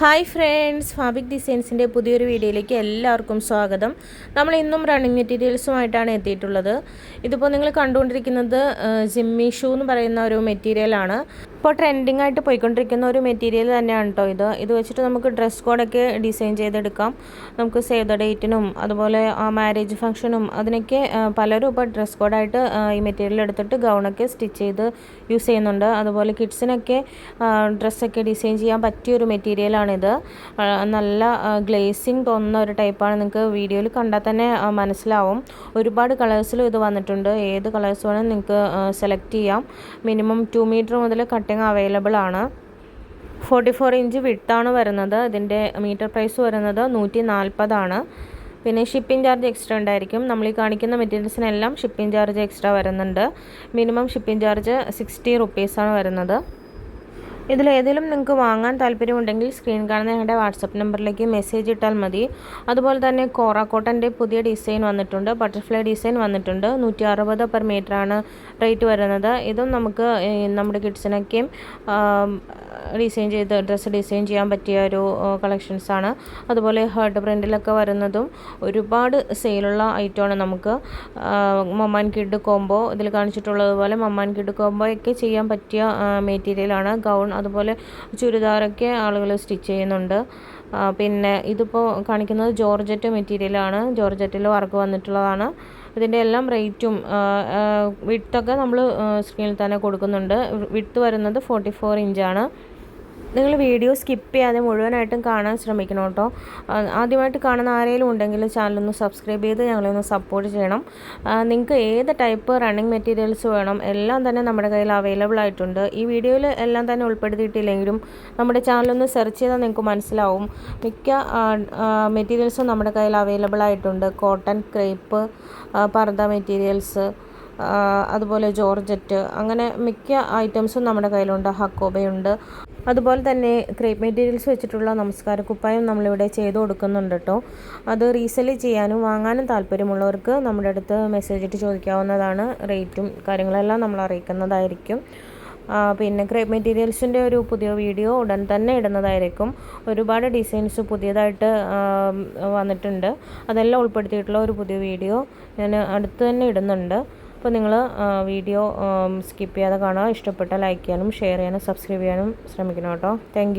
Hi friends ഫാബിക് ഡിസൈൻസിന്റെ പുതിയൊരു വീഡിയോയിലേക്ക് എല്ലാവർക്കും സ്വാഗതം. നമ്മൾ ഇന്നും റണ്ണിങ് മെറ്റീരിയൽസുമായിട്ടാണ് എത്തിയിട്ടുള്ളത്. ഇതിപ്പോൾ നിങ്ങൾ കണ്ടുകൊണ്ടിരിക്കുന്നത് ജിമ്മി ഷൂ എന്ന് പറയുന്ന ഒരു മെറ്റീരിയലാണ് ഇപ്പോൾ ട്രെൻഡിങ് ആയിട്ട് പോയിക്കൊണ്ടിരിക്കുന്ന ഒരു മെറ്റീരിയൽ തന്നെയാണ് കേട്ടോ ഇത്. ഇത് വെച്ചിട്ട് നമുക്ക് ഡ്രസ് കോഡൊക്കെ ഡിസൈൻ ചെയ്തെടുക്കാം. നമുക്ക് സേവ് ദ ഡേറ്റിനും അതുപോലെ ആ മാരേജ് ഫംഗ്ഷനും അതിനൊക്കെ പലരും ഇപ്പോൾ ഡ്രസ് കോഡായിട്ട് ഈ മെറ്റീരിയൽ എടുത്തിട്ട് ഗൗണൊക്കെ സ്റ്റിച്ച് ചെയ്ത് യൂസ് ചെയ്യുന്നുണ്ട്. അതുപോലെ കിഡ്സിനൊക്കെ ഡ്രസ്സൊക്കെ ഡിസൈൻ ചെയ്യാൻ പറ്റിയ ഒരു മെറ്റീരിയലാണ് ഇത്. നല്ല ഗ്ലേസിങ് തോന്നുന്ന ഒരു ടൈപ്പാണ് നിങ്ങൾക്ക് വീഡിയോയിൽ കണ്ടാൽ തന്നെ മനസ്സിലാവും. ഒരുപാട് കളേഴ്സിലും ഇത് വന്നിട്ടുണ്ട്. ഏത് കളേഴ്സ് വേണമെങ്കിൽ നിങ്ങൾക്ക് സെലക്ട് ചെയ്യാം. മിനിമം ടു മീറ്റർ മുതൽ കട്ടിങ് അവൈലബിൾ ആണ്. ഫോർട്ടി ഫോർ ഇഞ്ച് വിട്ടാണ് വരുന്നത്. ഇതിന്റെ മീറ്റർ പ്രൈസ് വരുന്നത് നൂറ്റി നാൽപ്പതാണ് പിന്നെ ഷിപ്പിംഗ് ചാർജ് എക്സ്ട്രാ ഉണ്ടായിരിക്കും. നമ്മൾ ഈ കാണിക്കുന്ന മെറ്റീരിയൽസിനെല്ലാം ഷിപ്പിംഗ് ചാർജ് എക്സ്ട്രാ വരുന്നുണ്ട്. മിനിമം ഷിപ്പിംഗ് ചാർജ് സിക്സ്റ്റി റുപ്പീസാണ് വരുന്നത്. ഇതിലേതെങ്കിലും നിങ്ങൾക്ക് വാങ്ങാൻ താല്പര്യമുണ്ടെങ്കിൽ സ്ക്രീൻ കാണുന്ന ഞങ്ങളുടെ വാട്സപ്പ് നമ്പറിലേക്ക് മെസ്സേജ് ഇട്ടാൽ മതി. അതുപോലെ തന്നെ കോറാക്കോട്ടന്റെ പുതിയ ഡിസൈൻ വന്നിട്ടുണ്ട്. ബട്ടർഫ്ലൈ ഡിസൈൻ വന്നിട്ടുണ്ട്. നൂറ്റി അറുപത് പെർ ആണ് റേറ്റ് വരുന്നത്. ഇതും നമുക്ക് നമ്മുടെ കിഡ്സിനൊക്കെയും ഡിസൈൻ ചെയ്ത് ഡ്രസ്സ് ഡിസൈൻ ചെയ്യാൻ പറ്റിയ ഒരു കളക്ഷൻസാണ് അതുപോലെ ഹേർട്ട് പ്രിന്റിലൊക്കെ വരുന്നതും ഒരുപാട് സെയിലുള്ള ഐറ്റമാണ് നമുക്ക്. മമ്മാൻ കിഡ് കോംബോ ഇതിൽ കാണിച്ചിട്ടുള്ളതുപോലെ മമ്മാൻ കിഡ് കോംബോ ഒക്കെ ചെയ്യാൻ പറ്റിയ മെറ്റീരിയലാണ് ഗൗൺ അതുപോലെ ചുരിദാറൊക്കെ ആളുകൾ സ്റ്റിച്ച് ചെയ്യുന്നുണ്ട്. പിന്നെ ഇതിപ്പോൾ കാണിക്കുന്നത് ജോർജറ്റ് മെറ്റീരിയലാണ്. ജോർജറ്റിൽ വർക്ക് വന്നിട്ടുള്ളതാണ്. ഇതിന്റെ എല്ലാം റേറ്റും വിട്ടൊക്കെ നമ്മൾ സ്ക്രീനിൽ തന്നെ കൊടുക്കുന്നുണ്ട്. വിട്ട് വരുന്നത് ഫോർട്ടി ഫോർ ഇഞ്ചാണ്. നിങ്ങൾ വീഡിയോ സ്കിപ്പ് ചെയ്യാതെ മുഴുവനായിട്ടും കാണാൻ ശ്രമിക്കണം കേട്ടോ. ആദ്യമായിട്ട് കാണുന്ന ആരെങ്കിലും ഉണ്ടെങ്കിൽ ചാനലൊന്ന് സബ്സ്ക്രൈബ് ചെയ്ത് ഞങ്ങളൊന്ന് സപ്പോർട്ട് ചെയ്യണം. നിങ്ങൾക്ക് ഏത് ടൈപ്പ് റണ്ണിങ് മെറ്റീരിയൽസ് വേണം എല്ലാം തന്നെ നമ്മുടെ കയ്യിൽ അവൈലബിൾ ആയിട്ടുണ്ട്. ഈ വീഡിയോയിൽ എല്ലാം തന്നെ ഉൾപ്പെടുത്തിയിട്ടില്ലെങ്കിലും നമ്മുടെ ചാനലൊന്ന് സെർച്ച് ചെയ്താൽ നിങ്ങൾക്ക് മനസ്സിലാവും. മിക്ക മെറ്റീരിയൽസും നമ്മുടെ കയ്യിൽ അവൈലബിൾ ആയിട്ടുണ്ട്. കോട്ടൺ ക്രേപ്പ് പർദ്ദ മെറ്റീരിയൽസ് അതുപോലെ ജോർജറ്റ് അങ്ങനെ മിക്ക ഐറ്റംസും നമ്മുടെ കയ്യിലുണ്ട്. ഹക്കോബയുണ്ട്. അതുപോലെ തന്നെ ക്രേപ്പ് മെറ്റീരിയൽസ് വെച്ചിട്ടുള്ള നമസ്കാര കുപ്പായം നമ്മളിവിടെ ചെയ്ത് കൊടുക്കുന്നുണ്ട് കേട്ടോ. അത് റീസെൽ ചെയ്യാനും വാങ്ങാനും താല്പര്യമുള്ളവർക്ക് നമ്മുടെ അടുത്ത് മെസ്സേജ് ഇട്ട് ചോദിക്കാവുന്നതാണ്. റേറ്റും കാര്യങ്ങളെല്ലാം നമ്മൾ അറിയിക്കുന്നതായിരിക്കും. പിന്നെ ക്രേപ്പ് മെറ്റീരിയൽസിന്റെ ഒരു പുതിയ വീഡിയോ ഉടൻ തന്നെ ഇടുന്നതായിരിക്കും. ഒരുപാട് ഡിസൈൻസ് പുതിയതായിട്ട് വന്നിട്ടുണ്ട്. അതെല്ലാം ഉൾപ്പെടുത്തിയിട്ടുള്ള ഒരു പുതിയ വീഡിയോ ഞാൻ അടുത്ത് തന്നെ ഇടുന്നുണ്ട്. അപ്പോൾ നിങ്ങൾ വീഡിയോ സ്കിപ്പ് ചെയ്യാതെ കാണുക. ഇഷ്ടപ്പെട്ട ലൈക്ക് ചെയ്യാനും ഷെയർ ചെയ്യാനും സബ്സ്ക്രൈബ് ചെയ്യാനും ശ്രമിക്കണം കേട്ടോ. താങ്ക്